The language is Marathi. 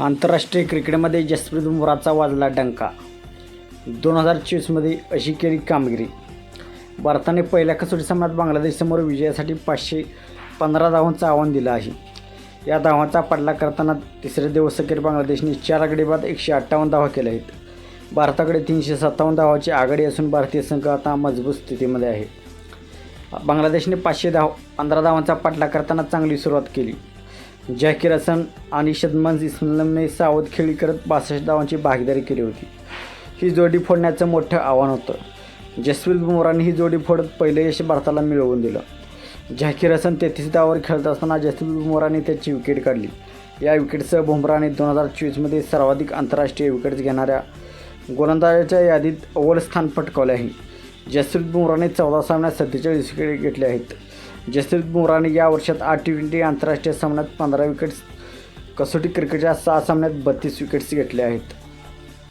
आंतरराष्ट्रीय क्रिकेटमध्ये जसप्रीत बुमराचा वाजला डंका. दोन हजार चोवीसमध्ये अशी केली कामगिरी. भारताने पहिल्या कसोटी सामन्यात बांगलादेशसमोर विजयासाठी पाचशे पंधरा धावांचं आव्हान दिलं आहे. या धावांचा पडला करताना तिसऱ्या दिवस अखेर बांगलादेशने चार आघाडीबाद एकशे अठ्ठावन्न धावा केल्या आहेत. भारताकडे तीनशे सत्तावन्न धावाची आघाडी असून भारतीय संघ आता मजबूत स्थितीमध्ये आहे. बांगलादेशने पाचशे धाव पंधरा धावांचा पाठला करताना चांगली सुरुवात केली. जॅकीर हसन आणि शदमन इस्लमने सावध खेळी करत बासष्ट धावांची भागीदारी केली होती. ही जोडी फोडण्याचं मोठं आव्हान होतं. जसप्रीत बुमराने ही जोडी फोडत पहिले यश भारताला मिळवून दिलं. झाकीर हसन तेहतीस धावावर खेळत असताना जसप्रीत बुमराने त्याची विकेट काढली. या विकेटसह बुमराने दोन हजार चोवीसमध्ये सर्वाधिक आंतरराष्ट्रीय विकेट्स घेणाऱ्या गोलंदाजाच्या यादीत अव्वल स्थान पटकावले आहे. जसप्रीत बुमराने चौदा सामन्यात सत्तेचाळीस विकेट घेतले आहेत. जसप्रीत बुमराने या वर्षात आठ टी ट्वेंटी आंतरराष्ट्रीय सामन्यात पंधरा विकेट्स कसोटी क्रिकेटच्या सहा सामन्यात बत्तीस विकेट्स घेतल्या आहेत.